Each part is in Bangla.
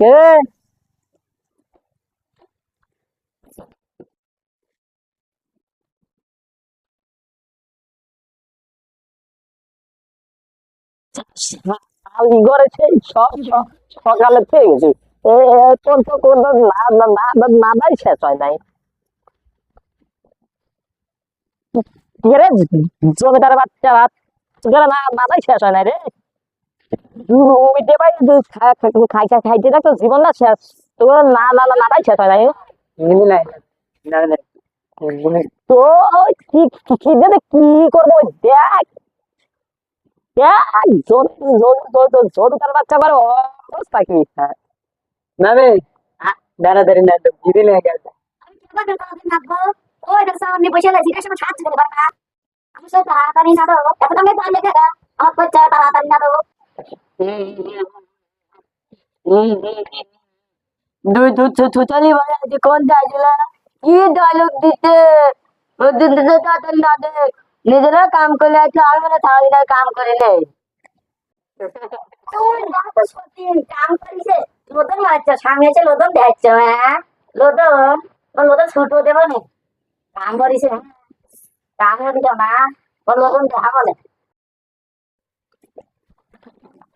কে ঘরে সেই সকালে না শেষ হয় নাই বাচ্চা না না শেষ হয় নাই রে ওইতে ভাই খাই খাই খাইতে থাকতো জীবন না শেষ তোর না না না না নাই শেষ হয় না না তো কি কি কি কি করব দেখ দেখ জোর জোর জোর জোর জমিদার বাচ্চা আমার অবস্থা কি না বে দাঁড়া দাঁড়ি না আমি কেমন করে তাড়াতাড়ি নাচবো? ওই দেখো সামনে বসে আছি, এটার সময় সাহায্য করে পারবা? আমি সে তাড়াতাড়ি এখন আমি গান লেখে গা। আমার বাচ্চা দিতে ওদিন দিতে তাদের না দে নিজেরা কাম করলে একটা আর মানে সারাদিন কাম করে নেই কাম করিছে। লোদন মারছে, সামনে এসে লোদন দেখছে, হ্যাঁ? ও লোদন ছুটো দেবো নি? কাম করিছে, হ্যাঁ? কাম করিছে না? ও লোদন দেখা বলে। আমি যে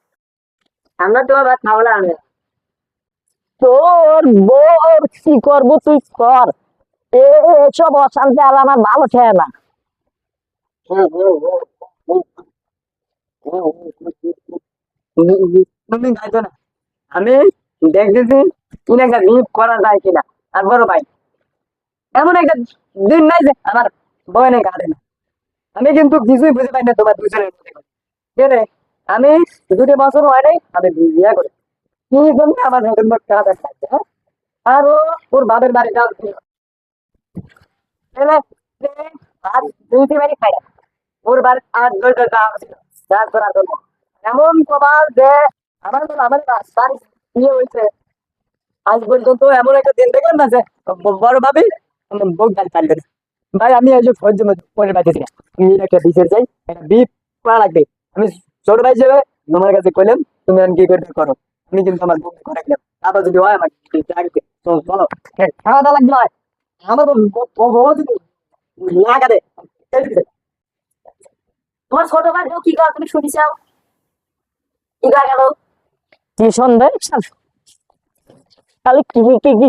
আমরা তোমার ভাত আমি তোর বোর কি করব তুই কর। এসব অশান্তি আর আমার ভালো খেয়ে না। আমি দেখতেছি একটা লিপ করা যায় কিনা। আর বড় ভাই, এমন একটা দিন নাই যে আমার বয়নে কাটে না। আমি কিন্তু কিছুই বুঝে পাই না তোমার দুজনের মধ্যে। আমি দুটি বছর হয় নাই, আমি বিয়ে করি। আমার লোক টাকা হ্যাঁ? আর ওর বাপের বাড়ি আজ খাই ওর বাড়ি আজ যাওয়া ছিল এমন আমার আজ এমন একটা দিন বড় ভাই, আমি পাইতেছি একটা বিষের চাই, একটা বিপ করা লাগবে। আমি ছোট ভাই হিসেবে তোমার কাছে কইলাম তুমি এখন কি করতে করো। তুমি কিন্তু আমার বউ করে গেলাম আবার যদি হয় আমাকে ডাকবে তো চলো খাওয়া দাওয়া লাগবে নয় আমার তো লাগাতে তোমার ছোট ভাই কি করে তুমি শুনিছাও? কি করে গেল? কি সন্দেহ? কি কি কি কি